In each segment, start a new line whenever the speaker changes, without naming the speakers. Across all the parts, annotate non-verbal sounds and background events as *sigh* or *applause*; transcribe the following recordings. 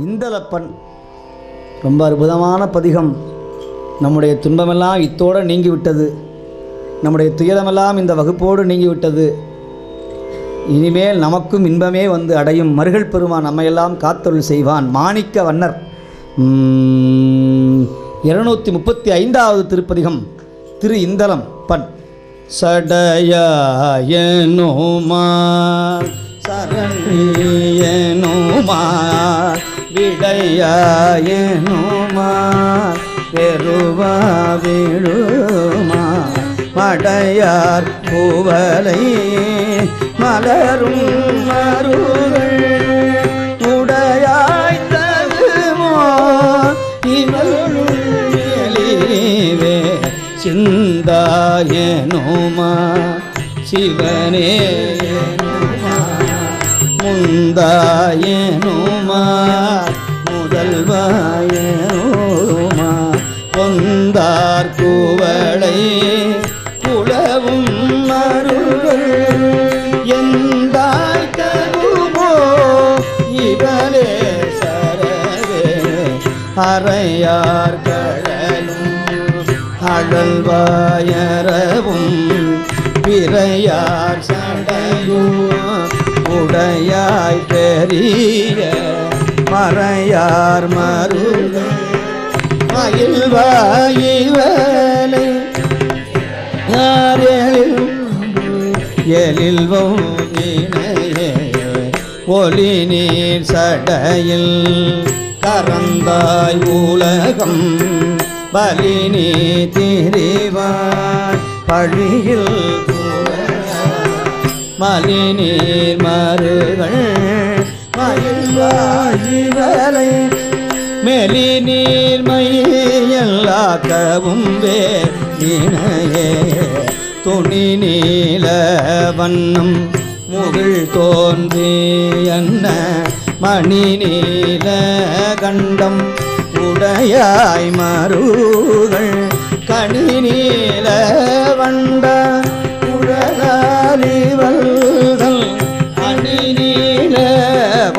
இந்தலப்பன். ரொம்ப அற்புதமான பதிகம். நம்முடைய துன்பமெல்லாம் இத்தோடு நீங்கிவிட்டது. நம்முடைய துயரமெல்லாம் இந்த வகுப்போடு நீங்கிவிட்டது. இனிமேல் நமக்கும் இன்பமே வந்து அடையும். மருகள் பெருமான் நம்மையெல்லாம் காத்தொருள் செய்வான். மாணிக்க வண்ணர். இருநூத்தி முப்பத்தி ஐந்தாவது திருப்பதிகம். திரு இந்தலம் பண் சடயனுமா சரணியனுமா விடையனுமா பெருவா விழுமா? மடையார் பூவலை மலரும் மருகள் உடையாய் தருமோ? சிந்தாயனுமா சிவனே. முந்தாயனுமா? முதல்வாயனுமா? பொந்தார் கூவளை குளவும் மருள் எந்தாய் தருமோ இவளே சரவே. அறையார் கடலும் அழல்வாயரவும் பிறையார் சடையும். உடையாய் பெரிய மறையார் மருள் மயில்வாயிவலை யாரெழில் எழில்வோம் இணையே ஒளி நீர் சடையில் கரந்தாய் உலகம். பலினி திரிவாய் பழியில் மலி நீர் மருகள் மயில்வாயிவலை மெலி நீர் மயிலாக்கவும் வேர் இணையே துணி நீல வண்ணம் முகில் தோன்றி என்ன மணி நீல கண்டம் உடையாய் மருகள் கணி நீல வண்ட உடலாலிவல்கள்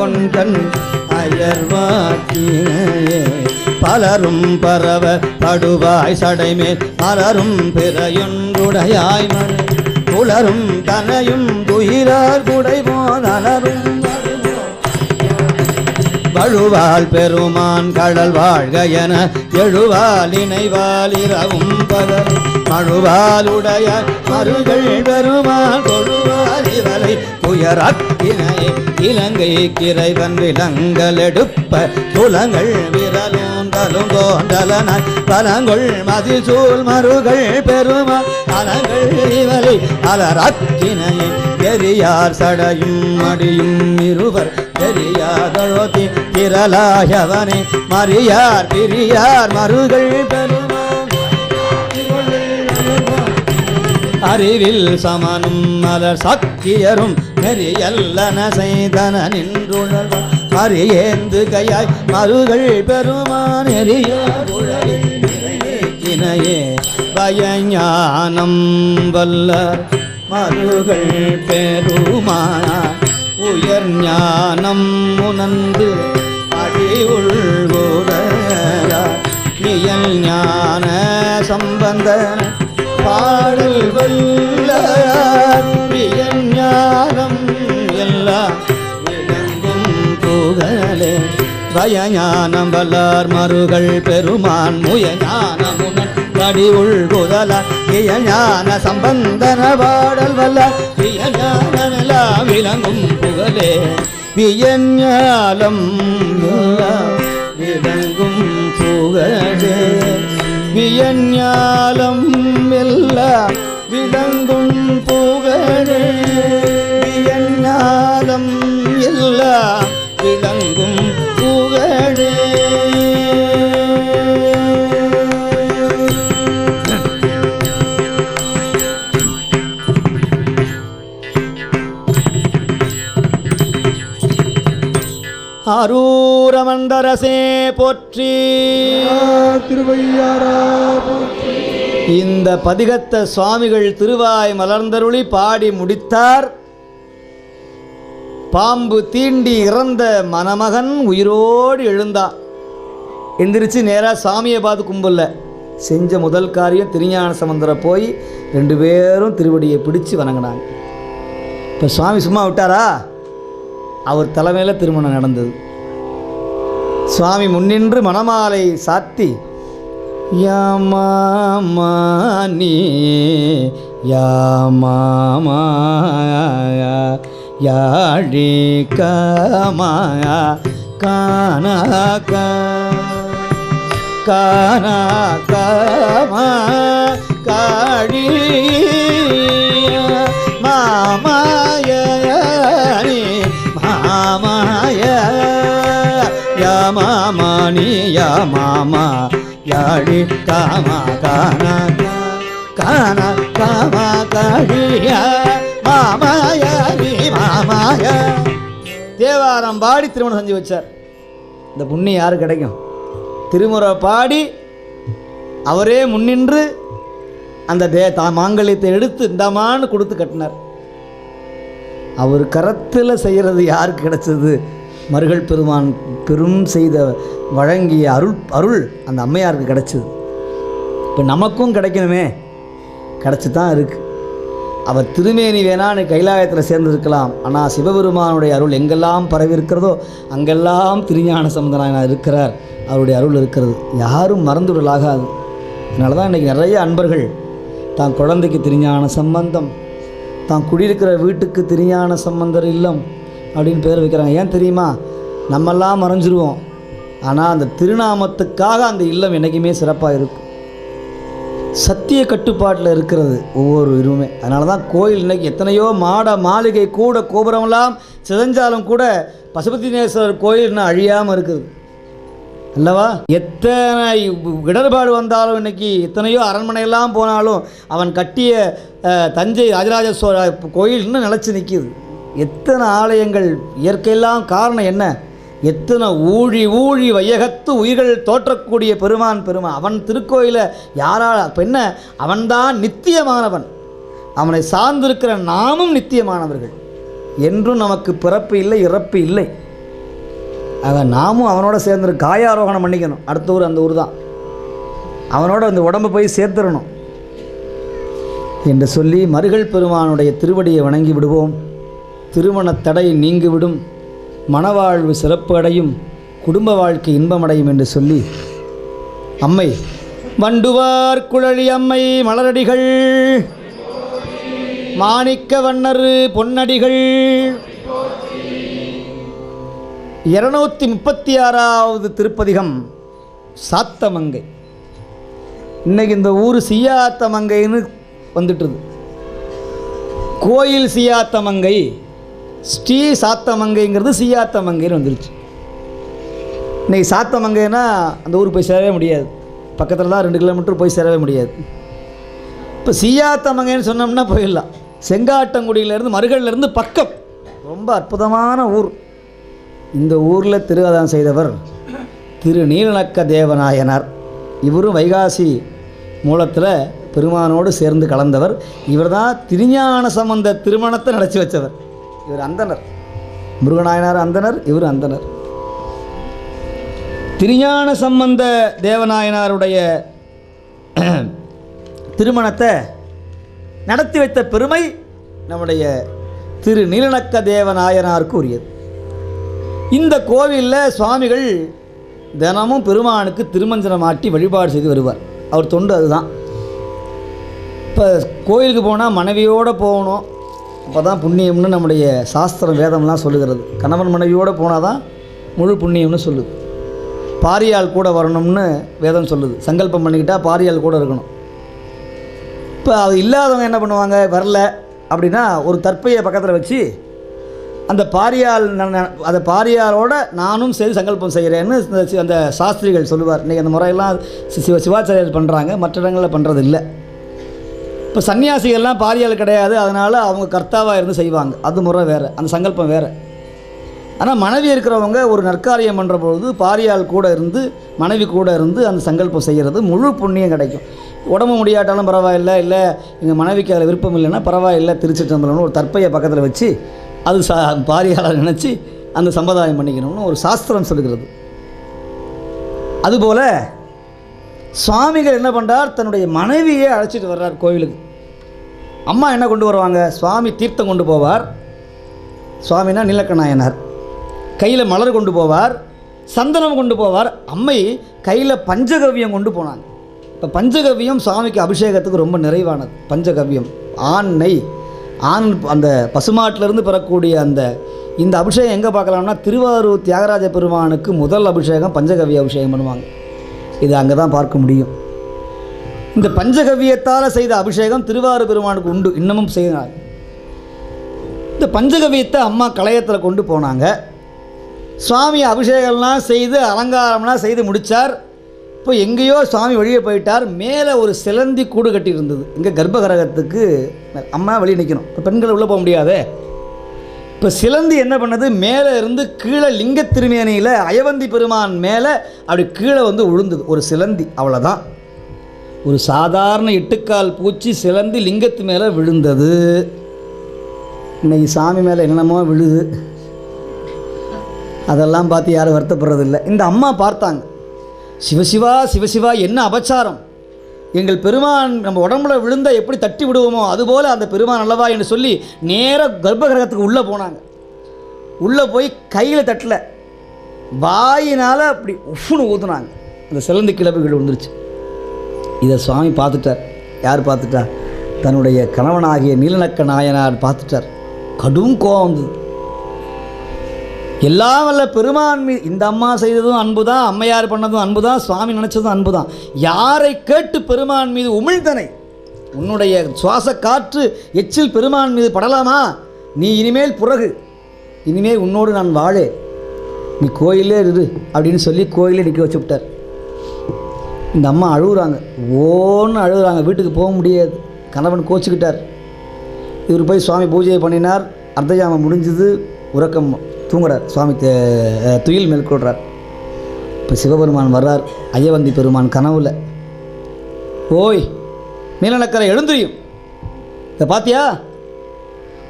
பொன்கண் அயர்வாக்கினையே. பலரும் பரவ படுவாய் சடைமேல். பலரும் பிறையொன்றுடையாய் மழை புலரும் தனையும் துயிலார் குடைவோன் அலரும் அழுவாள் பெருமான் கடல் வாழ்க என எழுவால் இணைவால் இரவும் பகலும் மழுவாலுடைய மருகள் பெருமான் தொழுவால் இவரை புயரத்தினை இலங்கை கிரைவன் விலங்கல் எடுப்ப துலங்கள் விரலோந்தலும் தோன்றலனாய். பலங்கள் மதிசூல் மருகள் பெருமாள். அலங்கள் இவரை அலரத்தினை பெரியார் சடையும் மடியும் இருவர் பெரியாதழோதி திரளாயவனே மறியார் பிரியார் மருகள் பெருமாள் அறிவில் சமனும் மலர் சக்கியரும் நெறியல்லன செய்தன நின்றுணர்வ. அறியேந்து கையாய் மருகள் பெருமான் எரியினையே பயஞானம் வல்ல மருகள் பெருமானார் உயர் ஞானம் உணர்ந்து அடி உள்குடையார் ஞான சம்பந்த பாடல் வல்ல பிரியன் ஞானம் எல்லாம் விளங்கும் புகழே. பயஞானம் வல்லார் மருகள் பெருமான் முய ஞானமுனன் கடி உள்குதல இய ஞான சம்பந்தன பாடல் வல்ல பிய ஞானமெல்லாம் விளங்கும் புகழே. பியஞாலம் அரூரமந்தரசே போற்றி.
திருவையாரா
இந்த பதிகத்த சுவாமிகள் திருவாய் மலர்ந்தருளி பாடி முடித்தார். பாம்பு தீண்டி இறந்த மணமகன் உயிரோடு எழுந்தான். எந்திரிச்சு நேராக சாமியை பார்த்து கும்பல செஞ்ச முதல் காரியம் திருஞான சமுந்தரை போய் ரெண்டு பேரும் திருவடியை பிடிச்சு வணங்கினாங்க. இப்போ சுவாமி சும்மா விட்டாரா? அவர் தலைமையில் திருமணம் நடந்தது. சுவாமி முன்னின்று மணமாலை சாத்தி யாமானி யாமாமா யாழி கமா கானா கானகமா காழி மாமா யா மாமானி யா மாமா யாழி காமா கானா கானா காமா காழிய மாமாயாரி மாமாய தேவாரம் பாடி திருமணம் செஞ்சு வச்சார். இந்த புண்ணியம் யாரு கிடைக்கும்? திருமுறை பாடி அவரே முன்னின்று அந்த தே தா மாங்கல்யத்தை எடுத்து இந்தமான்னு கொடுத்து கட்டினார். அவர் கரத்தில் செய்கிறது யாருக்கு கிடைச்சது? மருகள் பெருமான் பெரும் செய்த வழங்கிய அருள் அருள் அந்த அம்மையாருக்கு கிடச்சிது. இப்போ நமக்கும் கிடைக்கணுமே. கிடச்சி தான் இருக்குது அவர் திருமேனி வேணான்னு கைலாயத்தில் சேர்ந்திருக்கலாம். ஆனால் சிவபெருமானுடைய அருள் எங்கெல்லாம் பரவி இருக்கிறதோ அங்கெல்லாம் திருஞான சம்பந்தனாக இருக்கிறார். அவருடைய அருள் இருக்கிறது. யாரும் மறந்துவிடலாகாது. அதனால தான் இன்றைக்கி நிறைய அன்பர்கள் தான் குழந்தைக்கு திருஞான சம்பந்தம் தான் குடியிருக்கிற வீட்டுக்கு திருஞான சம்பந்தர் இல்லம் அப்படின்னு பேர் வைக்கிறாங்க. ஏன் தெரியுமா? நம்மெல்லாம் மறைஞ்சிருவோம். ஆனால் அந்த திருநாமத்துக்காக அந்த இல்லம் என்றைக்குமே சிறப்பாக இருக்கும் சத்திய கட்டுப்பாட்டில் இருக்கிறது ஒவ்வொரு இதுவுமே அதனால தான் கோயில் இன்னைக்கு எத்தனையோ மாட மாளிகை கூட கோபுரம்லாம் சிதைஞ்சாலும் கூட பசுபதிநேஸ்வரர் கோயில் இன்னும் அழியாமல் இருக்குது. அல்லவா? எத்தனை இடர்பாடு வந்தாலும் இன்றைக்கி எத்தனையோ அரண்மனையெல்லாம் போனாலும் அவன் கட்டிய தஞ்சை ராஜராஜ சோழ கோயில் இன்னும் நிலச்சி நிற்கிது எத்தனை ஆலயங்கள் இயற்கையெல்லாம் காரணம் என்ன? எத்தனை ஊழி ஊழி வையகத்து உயிர்கள் தோற்றக்கூடிய பெருமான் பெருமான். அவன் திருக்கோயிலை யாரால் அப்போ என்ன? அவன்தான் நித்தியமானவன். அவனை சார்ந்திருக்கிற நாமும் நித்தியமானவர்கள். என்றும் நமக்கு பிறப்பு இல்லை இறப்பு இல்லை. ஆக நாமும் அவனோட சேர்ந்து காயாரோகணம் பண்ணிக்கணும். அடுத்த ஊர் அந்த ஊர் தான். அவனோட அந்த உடம்பு போய் சேர்த்துடணும் என்று சொல்லி மருகள் பெருமானுடைய திருவடியை வணங்கி விடுவோம். திருமணத் தடை நீங்கிவிடும். மணவாழ்வு சிறப்பு அடையும். குடும்ப வாழ்க்கை இன்பமடையும் என்று சொல்லி அம்மை வண்டுவார் குழலி அம்மை மலரடிகள். மாணிக்க வண்ணர் பொன்னடிகள். இருநூத்தி முப்பத்தி ஆறாவது திருப்பதிகம் சாத்தமங்கை. இன்னைக்கு இந்த ஊர் சியாத்தமங்கைன்னு வந்துட்டுது. கோயில் சியாத்தமங்கை ஸ்ரீ சாத்தமங்கைங்கிறது சியாத்தமங்கைன்னு வந்துருச்சு. இன்றைக்கி சாத்தமங்கைன்னா அந்த ஊருக்கு போய் சேரவே முடியாது. பக்கத்தில் தான் ரெண்டு கிலோமீட்டர் போய் சேரவே முடியாது. இப்போ சீயாத்தமங்கைன்னு சொன்னோம்னா போயிடலாம். செங்காட்டங்குடியிலேருந்து மருகல்லேருந்து பக்கம். ரொம்ப அற்புதமான ஊர். இந்த ஊரில் திருவாதம் செய்தவர் திரு நீலநக்க தேவநாயனார். இவரும் வைகாசி மூலத்தில் பெருமானோடு சேர்ந்து கலந்தவர். இவர்தான் திருஞான சம்பந்த திருமணத்தை நடத்தி வச்சவர். இவர் அந்தனர். முருகநாயனார் அந்தனர் இவர் அந்தனர். திருஞான சம்பந்த தேவநாயனாருடைய *clears throat* திருமணத்தை நடத்தி வைத்த பெருமை நம்முடைய திரு நீலநக்க தேவநாயனாருக்கு உரியது. இந்த கோவிலில் சுவாமிகள் தினமும் பெருமானுக்கு திருமஞ்சனம் ஆட்டி வழிபாடு செய்து வருவார். அவர் தொண்டு அதுதான். இப்போ கோயிலுக்கு போனால் மனைவியோடு போகணும். அப்போ தான் புண்ணியம்னு நம்முடைய சாஸ்திரம் வேதம்லாம் சொல்லுகிறது. கணவன் மனைவியோடு போனால் தான் முழு புண்ணியம்னு சொல்லுது. பாரியால் கூட வரணும்னு வேதம் சொல்லுது. சங்கல்பம் பண்ணிக்கிட்டால் பாரியால் கூட இருக்கணும். இப்போ அது இல்லாதவங்க என்ன பண்ணுவாங்க? வரல அப்படின்னா ஒரு தற்பையை பக்கத்தில் வச்சு அந்த பாரியால் அந்த பாரியாரோட நானும் சரி சங்கல்பம் செய்கிறேன்னு இந்த அந்த சாஸ்திரிகள் சொல்லுவார். இன்றைக்கி அந்த முறையெல்லாம் சி- சிவ சிவாச்சாரியர் பண்ணுறாங்க மற்ற இடங்களில் பண்ணுறது இல்லை இப்போ சன்னியாசிகள்லாம் பாரியால் கிடையாது அதனால் அவங்க கர்த்தாவாக இருந்து செய்வாங்க. அது முறை வேறு அந்த சங்கல்பம் வேறு. ஆனால் மனைவி இருக்கிறவங்க ஒரு நற்காரியம் பண்ணுற பொழுது பாரியால் கூட இருந்து மனைவி கூட இருந்து அந்த சங்கல்பம் செய்கிறது முழு புண்ணியம் கிடைக்கும். உடம்பு முடியாட்டாலும் பரவாயில்ல இல்லை எங்கள் மனைவிக்கு அதில் விருப்பம் இல்லைன்னா பரவாயில்ல திருச்சிற்றம்பலம்னு ஒரு தற்பையை பக்கத்தில் வச்சு அது சா பாரியாளர் நினச்சி அந்த சம்பிரதாயம் பண்ணிக்கணும்னு ஒரு சாஸ்திரம் சொல்லுகிறது. அதுபோல் சுவாமிகள் என்ன பண்ணுறார் தன்னுடைய மனைவியை அழைச்சிட்டு வர்றார் கோவிலுக்கு. அம்மா என்ன கொண்டு வருவாங்க? சுவாமி தீர்த்தம் கொண்டு போவார். சுவாமினா நீலக்கநாயனார் கையில் மலர் கொண்டு போவார். சந்தனம் கொண்டு போவார். அம்மை கையில் பஞ்சகவ்யம் கொண்டு போனாங்க. இப்போ பஞ்சகவ்யம் சுவாமிக்கு அபிஷேகத்துக்கு ரொம்ப நிறைவானது. பஞ்சகவ்யம் ஆண் நெய் ஆண் அந்த பசுமாட்டிலிருந்து பெறக்கூடிய அந்த இந்த அபிஷேகம் எங்கே பார்க்கலாம்னா திருவாரூர் தியாகராஜ பெருமானுக்கு முதல் அபிஷேகம் பஞ்சகவ்ய அபிஷேகம் பண்ணுவாங்க. இது அங்கே தான் பார்க்க முடியும். இந்த பஞ்சகவியத்தால் செய்த அபிஷேகம் திருவாரூர் பெருமானுக்கு உண்டு. இன்னமும் செய்கிறாங்க இந்த பஞ்சகவியத்தை அம்மா கலையத்தில் கொண்டு போனாங்க. சுவாமி அபிஷேகம்லாம் செய்து அலங்காரம்லாம் செய்து முடித்தார் இப்போ எங்கேயோ சுவாமி வெளியே போயிட்டார். மேலே ஒரு சிலந்தி கூடு கட்டி இருந்தது இங்கே கர்ப்பகரகத்துக்கு அம்மா வெளியே நிற்கணும் இப்போ பெண்கள் உள்ளே போக முடியாதே. இப்போ சிலந்தி என்ன பண்ணது? மேலே இருந்து கீழே லிங்க திருமேனியில் அயவந்தி பெருமான் மேலே அப்படி கீழே வந்து விழுந்தது ஒரு சிலந்தி அவ்வளோதான் ஒரு சாதாரண எட்டுக்கால் பூச்சி சிலந்தி லிங்கத்து மேலே விழுந்தது. இன்றைக்கி சாமி மேலே என்னென்னமோ விழுது. அதெல்லாம் பார்த்து யாரும் வருத்தப்படுறதில்லை. இந்த அம்மா பார்த்தாங்க. சிவசிவா சிவசிவா என்ன அபச்சாரம்? எங்கள் பெருமான் நம்ம உடம்புல விழுந்தா எப்படி தட்டி விடுவோமோ அதுபோல் அந்த பெருமான் அல்லவா என்று சொல்லி நேராக கர்ப்பகிரகத்துக்கு உள்ளே போனாங்க. உள்ளே போய் கையில் தட்டல. வாயினால் அப்படி உஃப்னு ஊற்றுனாங்க அந்த சிலந்து கிளப்புகள் விழுந்துருச்சு. இதை சுவாமி பார்த்துட்டார். யார் பார்த்துட்டா? தன்னுடைய கணவனாகிய நீலநக்க நாயனார் பார்த்துட்டார். கடும் கோவம் வந்தது. எல்லாம் வல்ல பெருமான் மீது இந்த அம்மா செய்ததும் அன்பு தான் அம்மையார் பண்ணதும் அன்பு தான் சுவாமி நினச்சதும் அன்பு தான் யாரை கேட்டு பெருமான் மீது உமிழ்ந்தனை? உன்னுடைய சுவாச காற்று எச்சில் பெருமான் மீது படலாமா? நீ இனிமேல் புறகு. இனிமேல் உன்னோடு நான் வாழே. நீ கோயிலே இரு அப்படின்னு சொல்லி கோயிலே நிற்க வச்சு விட்டார். இந்த அம்மா அழுகுறாங்க. ஓன்னு அழுகுறாங்க. வீட்டுக்கு போக முடியாது. கணவன் கோச்சிக்கிட்டார். இவர் போய் சுவாமி பூஜையை பண்ணினார். அர்த்தஜாமம் முடிஞ்சது. உறக்கம் தூங்குறார். சுவாமி தே- துயில் மேற்கொள்கிறார் இப்போ சிவபெருமான் வர்றார். ஐயவந்தி பெருமான் கனவுல. ஓய் நீலநக்கரை எழுந்திரியும் இதை பார்த்தியா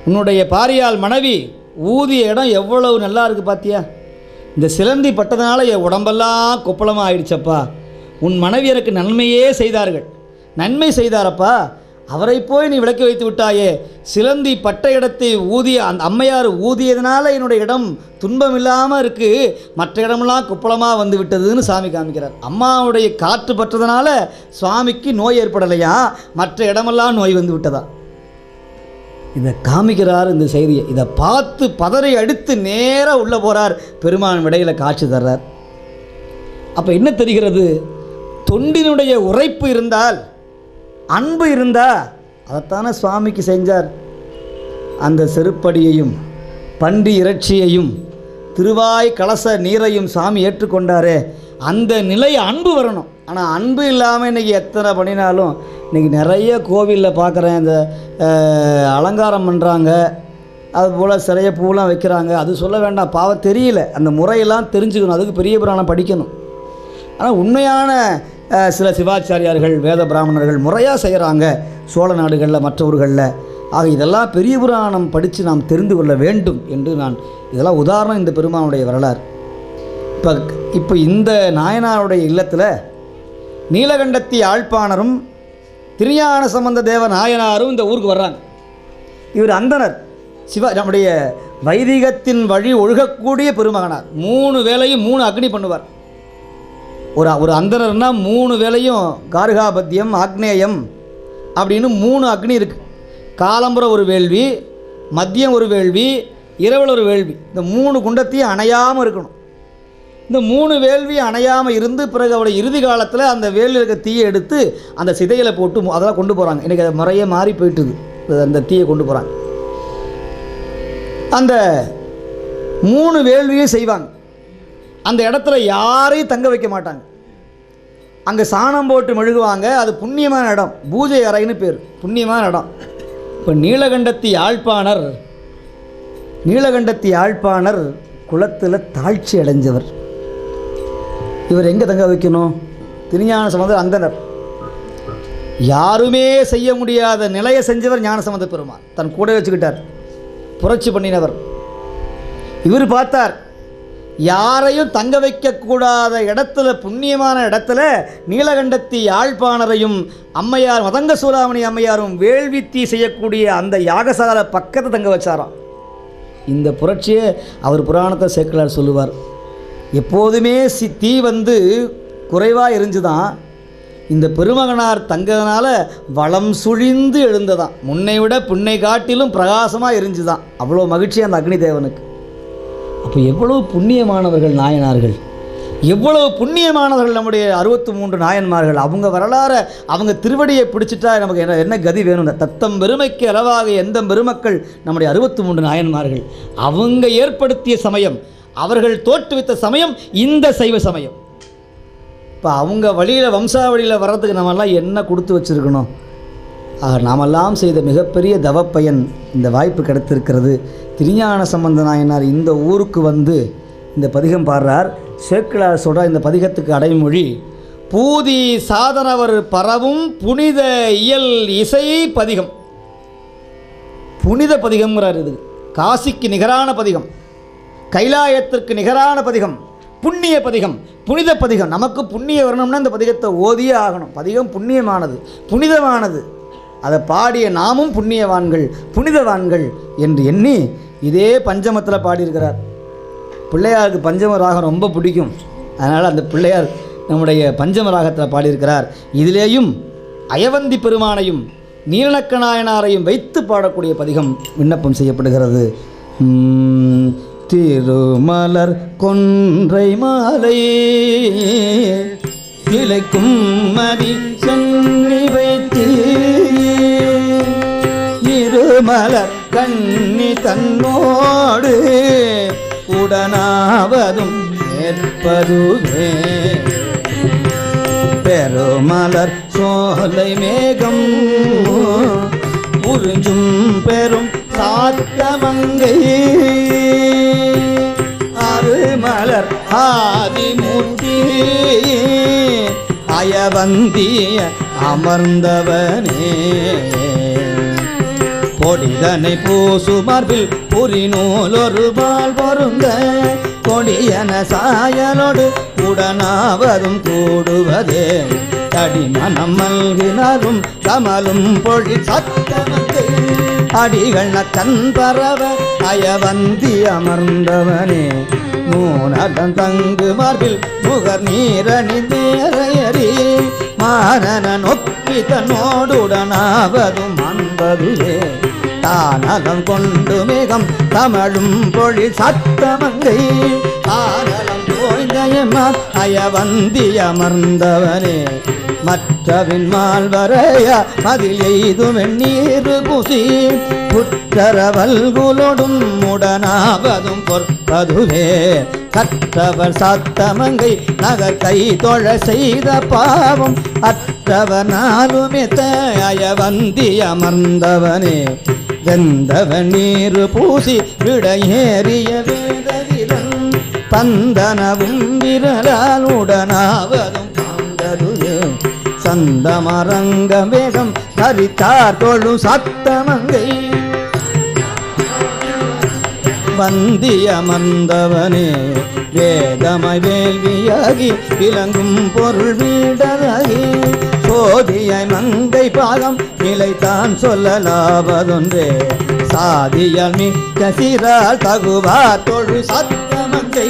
உன்னுடைய பாரியால் மனைவி ஊதிய இடம் எவ்வளவு நல்லா இருக்குது பார்த்தியா இந்த சிலந்தி பட்டதுனால என் உடம்பெல்லாம் கொப்பளமாக ஆயிடுச்சப்பா உன் மனைவியருக்கு நன்மையே செய்தார்கள். நன்மை செய்தாரப்பா. அவரை போய் நீ விளக்கி வைத்து விட்டாயே. சிலந்தி பட்ட இடத்தை ஊதிய அந்த அம்மையார் ஊதியதுனால என்னுடைய இடம் துன்பம் இல்லாமல் இருக்குது மற்ற இடமெல்லாம் குப்பளமாக வந்து விட்டதுன்னு சாமி காமிக்கிறார். அம்மாவுடைய காற்று பட்டதுனால சுவாமிக்கு நோய் ஏற்படலையா? மற்ற இடமெல்லாம் நோய் வந்து விட்டதா? இதை காமிக்கிறார் இந்த செய்தியை. இதை பார்த்து பதறை அடித்து நேராக உள்ளே போகிறார் பெருமான் விடையில் காட்சி தர்றார். அப்போ என்ன தெரிகிறது? தொண்டினுடைய உரைப்பு இருந்தால் அன்பு இருந்தா அதைத்தானே சுவாமிக்கு செஞ்சார். அந்த செருப்படியையும் பண்டி இறைச்சியையும் திருவாய் கலச நீரையும் சாமி ஏற்றுக்கொண்டாரே. அந்த நிலை அன்பு வரணும். ஆனால் அன்பு இல்லாமல் இன்றைக்கி எத்தனை பண்ணினாலும் இன்றைக்கி நிறைய கோவிலில் பார்க்குறேன். இந்த அலங்காரம் பண்ணுறாங்க அதுபோல் சிலைய பூவெலாம் வைக்கிறாங்க. அது சொல்ல வேண்டாம். பாவம் தெரியல. அந்த முறையெல்லாம் தெரிஞ்சுக்கணும். அதுக்கு பெரிய புராணம் படிக்கணும். ஆனால் உண்மையான சில சிவாச்சாரியார்கள் வேத பிராமணர்கள் முறையாக செய்கிறாங்க சோழ நாடுகளில் மற்ற ஊர்களில் ஆக இதெல்லாம் பெரிய புராணம் படித்து நாம் தெரிந்து கொள்ள வேண்டும் என்று நான் இதெல்லாம் உதாரணம் இந்த பெருமானுடைய வரலாறு. இப்போ இப்போ இந்த நாயனாருடைய இல்லத்தில் நீலகண்டத்தி ஆழ்ப்பாணரும் திருஞான சம்பந்த தேவ நாயனாரும் இந்த ஊருக்கு வர்றாங்க. இவர் அந்தனர். சிவ நம்முடைய வைதிகத்தின் வழி ஒழுகக்கூடிய பெருமகனார். மூணு வேலையும் மூணு அக்னி பண்ணுவார். ஒரு ஒரு அந்தரர்னா மூணு வேலையும் கார்காபத்தியம் ஆக்னேயம் அப்படின்னு மூணு அக்னி இருக்குது காலம்புற ஒரு வேள்வி மதியம் ஒரு வேள்வி இரவில் ஒரு வேள்வி. இந்த மூணு குண்டத்தையும் அணையாமல் இருக்கணும். இந்த மூணு வேள்வி அணையாமல் இருந்து பிறகு அவருடைய இறுதி காலத்தில் அந்த வேலில் இருக்க தீயை எடுத்து அந்த சிதையில் போட்டு அதெல்லாம் கொண்டு போகிறாங்க இன்றைக்கி அது முறையே மாறி போயிட்டுது. அந்த தீயை கொண்டு போகிறாங்க அந்த மூணு வேள்வியும் செய்வாங்க. அந்த இடத்துல யாரையும் தங்க வைக்க மாட்டாங்க. அங்கே சாணம் போட்டு மெழுகுவாங்க. அது புண்ணியமான இடம். பூஜை அறைன்னு பேர். புண்ணியமான இடம். இப்போ நீலகண்டத்தி யாழ்ப்பாணர் நீலகண்டத்தி யாழ்ப்பாணர் குளத்தில் தாழ்ச்சி அடைஞ்சவர். இவர் எங்கே தங்க வைக்கணும்? திருஞான சம்பந்தர் அந்தனர். யாருமே செய்ய முடியாத நிலையை செஞ்சவர் ஞானசம்பந்த பெருமாள் தன் கூட வச்சுக்கிட்டார். புரட்சி பண்ணினவர். இவர் பார்த்தார். யாரையும் தங்க வைக்கக்கூடாத இடத்துல புண்ணியமான இடத்துல நீலகண்டத்தி யாழ்ப்பாணரையும் அம்மையார் மதங்க சூடாமணி அம்மையாரும் வேள்வித்தி செய்யக்கூடிய அந்த யாகசால பக்கத்தை தங்க வச்சாராம். இந்த புரட்சியை அவர் புராணத்தை சேக்கலார் சொல்லுவார். எப்போதுமே சி தீ வந்து குறைவாக இருந்துதான் இந்த பெருமகனார் தங்கதனால வளம் சுழிந்து எழுந்ததாம் முன்னை விட புன்னை காட்டிலும் பிரகாசமாக இருந்துதான் அவ்வளோ மகிழ்ச்சி அந்த அக்னி தேவனுக்கு அப்போ எவ்வளோ புண்ணியமானவர்கள் நாயனார்கள்? எவ்வளோ புண்ணியமானவர்கள் நம்முடைய அறுபத்தி மூன்று நாயன்மார்கள்? அவங்க வரலாறை அவங்க திருவடியை பிடிச்சிட்டா நமக்கு என்ன என்ன கதி வேணும் தத்தம் பெருமைக்கு அளவாக எந்த பெருமக்கள் நம்முடைய அறுபத்தி மூன்று நாயன்மார்கள்? அவங்க ஏற்படுத்திய சமயம் அவர்கள் தோற்றுவித்த சமயம் இந்த சைவ சமயம். இப்போ அவங்க வழியில் வம்சாவளியில் வர்றதுக்கு நம்மெல்லாம் என்ன கொடுத்து வச்சுருக்கணும்? ஆக நாமெல்லாம் செய்த மிகப்பெரிய தவப்பயன் இந்த வாய்ப்பு கிடைத்திருக்கிறது. திருஞான சம்பந்த நாயனார் இந்த ஊருக்கு வந்து இந்த பதிகம் பாடுறார். சேக்கிழார் சொல்கிறார் இந்த பதிகத்துக்கு அடைமொழி பூதி சாதனவர் பரவும் புனித இயல் இசை பதிகம். புனித பதிகம்ங்கிறார் இது. காசிக்கு நிகரான பதிகம். கைலாயத்திற்கு நிகரான பதிகம். புண்ணிய பதிகம். புனித பதிகம். நமக்கு புண்ணிய வரணும்னா இந்த பதிகத்தை ஓதியே ஆகணும். பதிகம் புண்ணியமானது. புனிதமானது. அதை பாடிய நாமும் புண்ணியவான்கள் புனிதவான்கள் என்று எண்ணி இதே பஞ்சமத்தில் பாடியிருக்கிறார். பிள்ளையாருக்கு பஞ்சம ராகம் ரொம்ப பிடிக்கும். அதனால் அந்த பிள்ளையார் நம்முடைய பஞ்சம ராகத்தில் பாடியிருக்கிறார். இதிலேயும் அயவந்தி பெருமானையும் நீலநக்க நாயனாரையும் வைத்து பாடக்கூடிய பதிகம் விண்ணப்பம் செய்யப்படுகிறது. திருமலர் கொன்றை மாலை கிளைக்கும் மதி சென்னி வைத்து மலர் கண்ணி தன்னோடு உடனாவதும் ஏற்பதுவே பெருமலர் சோலை மேகம் உறிஞ்சும் பெரும் சாத்தமங்கை அருமலர் ஆதிமூர்த்தி அயவந்திய அமர்ந்தவனே. பொடிதனை பூசுமர்பில் புரிநூல் ஒரு பால் பொருந்த. கொடியன சாயலோடு உடனாவதும் கூடுவதே. தடிமனம் மல்கினரும் கமலும் பொழி சத்தமந்து அடிகள் கண் பரவ அயவந்தி அமர்ந்தவனே. மூனதன் தங்கு மார்பில் முகர் நீரணி நேரையறி. மானன நொக்கி தன்னோடுடனாவதும் அன்பதுவே தானலம் கொண்டு மேகம் தமிழும் பொழி சத்தமங்கை. தானலம் போய்ந்தயமார் அயவந்தி அமர்ந்தவனே. மற்றவின் மால்வரைய மதில் எய்து வெந்நீர் பூசி. புற்றரவல்குலோடும் முடனாவதும் பொற்பதுவே. கற்றவர் சாத்தமங்கை நகர் கை தொழ செய்த பாவம். அற்றவர் நாளுமே அயவந்தி அமர்ந்தவனே. வெந்தவ நீர் பூசி விடையேறிய வேதவிரன் பந்தனவும் விரலால் உடனாவதும் காந்ததுவே சந்தமரங்க வேகம் தரித்தார் தொழு சத்தமங்கை. வந்திய மந்தவனே வேதமாய் வேள்வியாகி விளங்கும் பொருள் வீடலாகி. போதிய மங்கை பாதம் நிலைத்தான் சொல்லலாவதொன்றே. சாதியால் மிக்க சிறால் தகுவார் தொழு சத்தமங்கை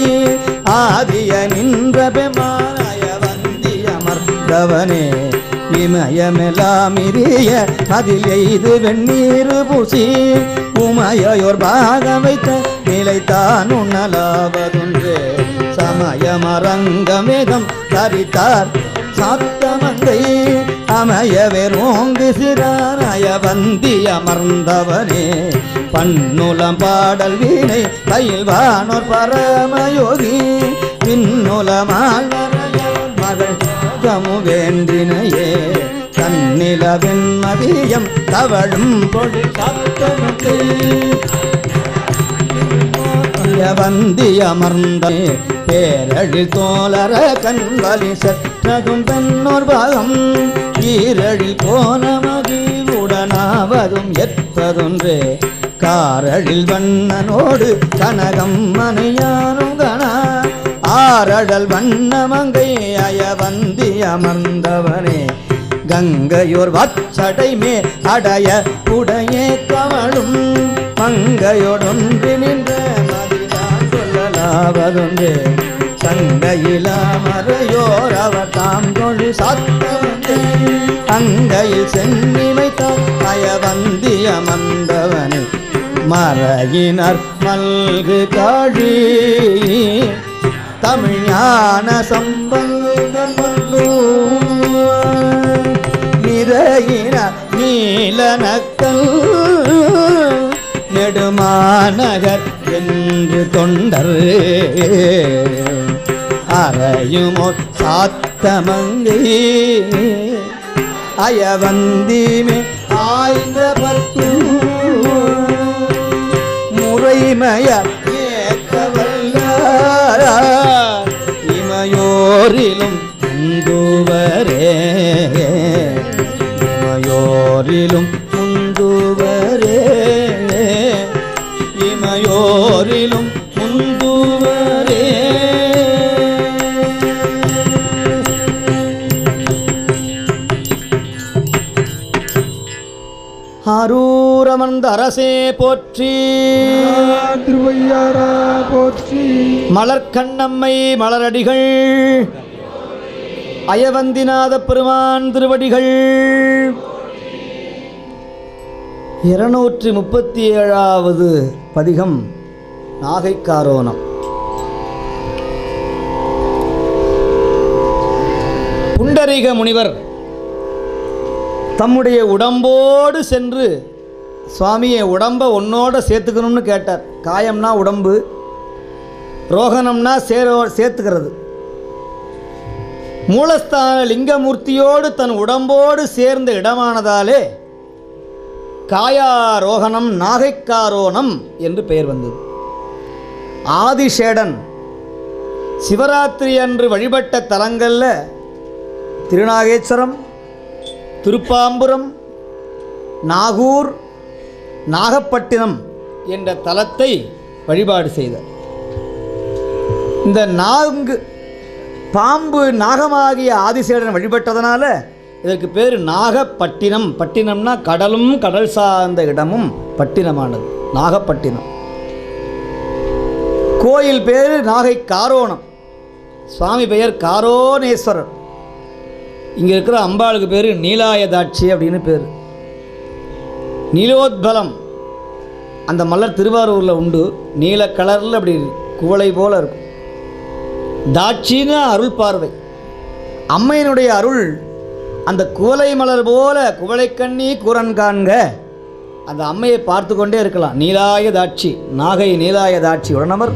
ஆதிய நின்ற பெமானாய வந்தியமர்ந்தவனே இமயமெல்லாம் இரிய அதில் எய்து வெந்நீர் பூசி. உமையோர் பாகம் வைத்த நிலைத்தான் உண்ணலாவதொன்று. சமயமரங்கமேதம் தரித்தார் சாத்தமந்தை அமையவே ரோங்கு சிறாராய வந்தி அமர்ந்தவனே பன்னுலம் பாடல் வீணை பயில்வானோர் பரமயோகி. விண்ணுலமால் வரையோர் மகள் வேண்டினையே தன்னிலவின் மதியம் தவழும் பொழி சத்தமுக்கு வந்தி அமர்ந்த பேரழி தோலர கண்வலி சற்றகும் பெண்ணோர் பாகம். ஈரழி போன மகிழ்வுடனாவதும் எத்ததொன்றே. காரழில் வண்ணனோடு கனகம் மனையானும் கணா. ஆரடல் வண்ணமங்கை அயவந்தி அமர்ந்தவனே. கங்கையோர் வச்சடை மே அடைய உடையே கமழும் மங்கையோடொன்று நின்ற மதிதான் சொல்லலாவதொன்றே. சங்கையிலாமறையோர் அவர் தாம் தொழு சாத்தவனே. அங்கையில் சென்னி வைத்தார் மந்தவனே. மறையினர் மல்கு காழி. தமிழ் ஞான சம்பந்தம் நிறையின நீலனக்கல் நெடுமாநகர் என்று தொண்டர். அறையுமோ சாத்தமங்கை அயவந்திமே ஆய்ந்த பத்து முறைமய ஏற்றவல்ல இமையோரிலும் முந்துவரே இமையோரிலும் அரூரமர்ந்த அரசே போற்றி.
திருவையாரா போற்றி.
மலர்க்கண்ணம்மை மலரடிகள். அயவந்திநாத பெருமான் திருவடிகள். இருநூற்றி முப்பத்தி ஏழாவது பதிகம் நாகைக்காரோணம். புண்டரீக முனிவர் தம்முடைய உடம்போடு சென்று சுவாமியை உடம்பை உன்னோட சேர்த்துக்கணும்னு கேட்டார். காயம்னா உடம்பு ரோகணம்னா சேரோ சேர்த்துக்கிறது. மூலஸ்தான லிங்கமூர்த்தியோடு தன் உடம்போடு சேர்ந்த இடமானதாலே காயாரோகணம் நாகைக்காரோணம் என்று பெயர் வந்தது. ஆதிஷேடன் சிவராத்திரி அன்று வழிபட்ட தலங்களில் திருநாகேஸ்வரம் திருப்பாம்புரம் நாகூர் நாகப்பட்டினம் என்ற தலத்தை வழிபாடு செய்தார். இந்த நான்கு பாம்பு நாகமாகிய ஆதிசேடன் வழிபட்டதனால இதற்கு பேர் நாகப்பட்டினம். பட்டினம்னா கடலும் கடல் சார்ந்த இடமும் பட்டினமானது. நாகப்பட்டினம். கோயில் பேர் நாகை காரோணம். சுவாமி பெயர் காரோணேஸ்வரர். இங்கே இருக்கிற அம்பாளுக்கு பேர் நீலாயதாட்சி அப்படின்னு பேர். நீலோத்பலம். அந்த மலர் திருவாரூரில் உண்டு. நீல கலரில் அப்படி குவளை போல் இருக்கும். தாட்சின்னு அருள் பார்வை. அம்மையினுடைய அருள் அந்த குவளை மலர் போல குவளை கண்ணி கூரன் காண்க. அந்த அம்மையை பார்த்து கொண்டே இருக்கலாம். நீலாய தாட்சி நாகை நீலாய தாட்சி உடனவர்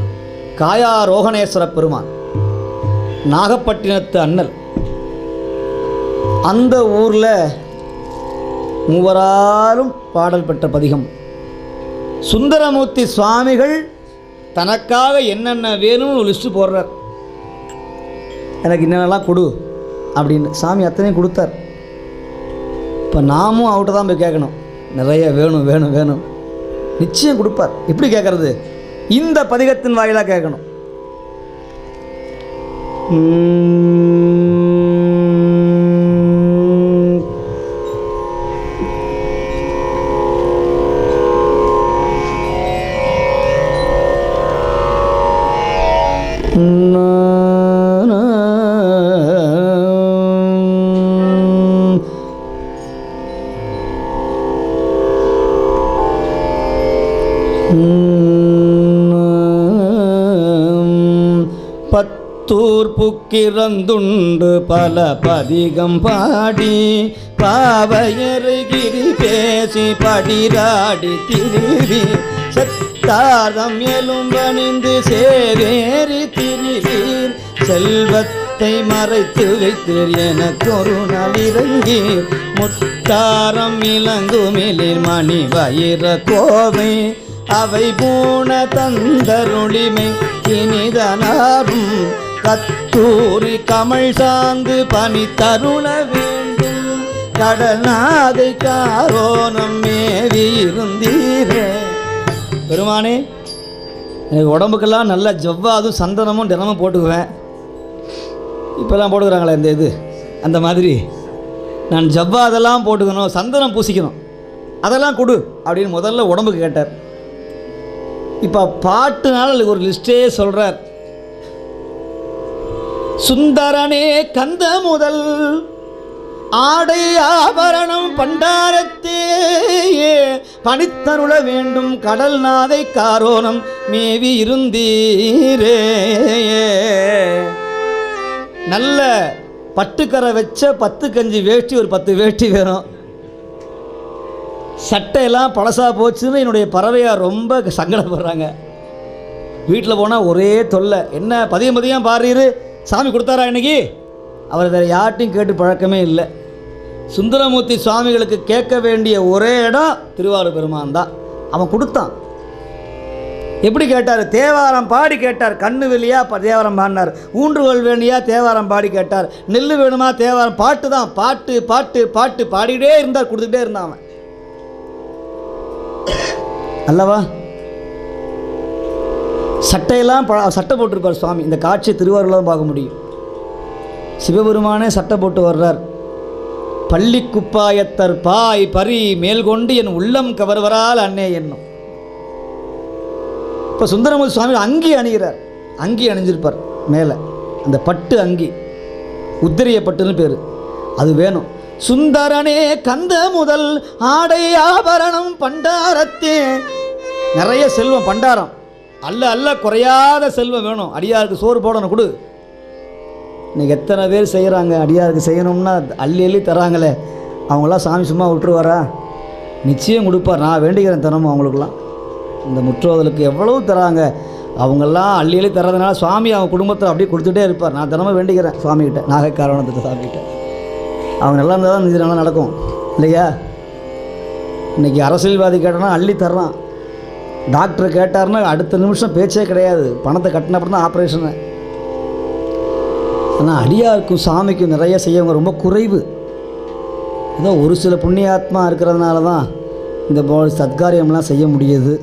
காயா பெருமான். நாகப்பட்டினத்து அண்ணல். அந்த ஊரில் மூவராலும் பாடல் பெற்ற பதிகம். சுந்தரமூர்த்தி சுவாமிகள் தனக்காக என்னென்ன வேணும்னு ஒரு லிஸ்ட்டு போடுறார். எனக்கு என்னென்னலாம் கொடு அப்படின்னு. சாமி அத்தனையும் கொடுத்தார். இப்போ நாமும் அவர்கிட்ட தான் போய் கேட்கணும். நிறைய வேணும் வேணும் வேணும். நிச்சயம் கொடுப்பார். எப்படி கேட்கறது? இந்த பதிகத்தின் வாயிலாக கேட்கணும். பத்தூர் புக்கிறந்துண்டு பல பதிகம் பாடி பாவையருகிரி பேசி படிராடி திருவி சத்தாதம் எலும்பணிந்து சேவேறி திரிவீர் செல்வத்தை மறைத்து வைத்தீர் எனக்கொரு நலிறங்கி முத்தாரம் இளங்குமிலிர் மணி வயிற கோவை. அவை பூண தந்தருளிமை இனிதனாரும் கத்தூரி கமல் சார்ந்து பனி தருண வேண்டும். கடல் நாகை காரோனம் மேவி இருந்தீரே. பெருமானே எனக்கு உடம்புக்கெல்லாம் நல்ல ஜவ்வாதும் சந்தனமும் தினமும் போட்டுக்குவேன். இப்போல்லாம் போட்டுக்கிறாங்களே இந்த இது அந்த மாதிரி. நான் ஜவ்வாதெல்லாம் போட்டுக்கணும் சந்தனம் பூசிக்கணும். அதெல்லாம் கொடு அப்படின்னு முதல்ல உடம்புக்கு கேட்டார். இப்போ பாட்டுனால ஒரு லிஸ்ட்டே சொல்கிறார் சுந்தரனே கந்த முதல் ஆடை ஆபரணம் பண்டாரத்தே பணித்தருள வேண்டும் கடல் நாதை காரோணம் மேவி இருந்தீரே. நல்ல பட்டுக்கரை வச்ச பத்து கஞ்சி வேஷ்டி ஒரு பத்து வேஷ்டி வேணும். சட்டையெல்லாம் பழசாக போச்சுன்னு என்னுடைய பறவையார் ரொம்ப சங்கடப்படுறாங்க. வீட்டில் போனால் ஒரே தொல்லை. என்ன பதியம் பதியம் பாடுறீரு? சாமி கொடுத்தாரா இன்னைக்கு? அவர் வேறு யார்ட்டையும் கேட்டு பழக்கமே இல்லை. சுந்தரமூர்த்தி சுவாமிகளுக்கு கேட்க வேண்டிய ஒரே இடம் திருவாரூர் பெருமான் தான். அவன் கொடுத்தான். எப்படி கேட்டார்? தேவாரம் பாடி கேட்டார். கண்ணு வெளியா தேவாரம் பாடினார். ஊன்றுகோல் வேணியா தேவாரம் பாடி கேட்டார். நெல் வேணுமா? தேவாரம். பாட்டு தான். பாட்டு பாட்டு பாட்டு பாடிக்கிட்டே இருந்தார். கொடுத்துட்டே இருந்தான் அவன். அல்லவா? சட்டையெல்லாம் ப சட்டை போட்டிருப்பார் சுவாமி. இந்த காட்சி திருவாரூரில் தான் பார்க்க முடியும். சிவபெருமானே சட்டை போட்டு வர்றார். பள்ளி குப்பாயத்தர் பாய் பரி மேல்கொண்டு என் உள்ளம் கவர்வரால் அன்னே என்னும். இப்போ சுந்தரமூர்த்தி சுவாமி அங்கி அணிகிறார். அங்கி அணிஞ்சிருப்பார். மேலே. அந்த பட்டு அங்கி. உத்திரிய பட்டுன்னு பேர். அது வேணும். சுந்தரனே கந்த முதல் ஆடை ஆபரணம் பண்டாரத்தே. நிறைய செல்வம் பண்டாரம். அல்ல அல்ல குறையாத செல்வம் வேணும். அடியாருக்கு சோறு போடணும் கொடு. இன்றைக்கி எத்தனை பேர் செய்கிறாங்க அடியாருக்கு செய்யணும்னா அள்ளி அள்ளி தராங்களே அவங்களாம் சாமி சும்மா விட்டுருவாரா? நிச்சயம் கொடுப்பார். நான் வேண்டிக்கிறேன் தினமும் அவங்களுக்குலாம் இந்த முற்றோதலுக்கு எவ்வளவு தராங்க அவங்கெல்லாம் அள்ளி அள்ளி தர்றதுனால சுவாமி அவங்க குடும்பத்தை அப்படியே கொடுத்துட்டே இருப்பார். நான் தினமும் வேண்டிக்கிறேன் சுவாமிகிட்ட. நாகக்காரணத்துக்கு சாமிகிட்ட. அவங்க நல்லா இருந்தால் தான் இது நல்லா நடக்கும். இல்லையா? இன்றைக்கி அரசியல்வாதி கேட்டோன்னா அள்ளி தர்றான். டாக்டர் கேட்டார்னா அடுத்த நிமிஷம் பேச்சே கிடையாது. பணத்தை கட்டின தான் ஆப்ரேஷனு ஆனால் அடியாருக்கும் சாமிக்கும் நிறைய செய்யவங்க ரொம்ப குறைவு. ஏதோ ஒரு சில புண்ணியாத்மா இருக்கிறதுனால தான் இந்த சத்காரியம்லாம் செய்ய முடியுது.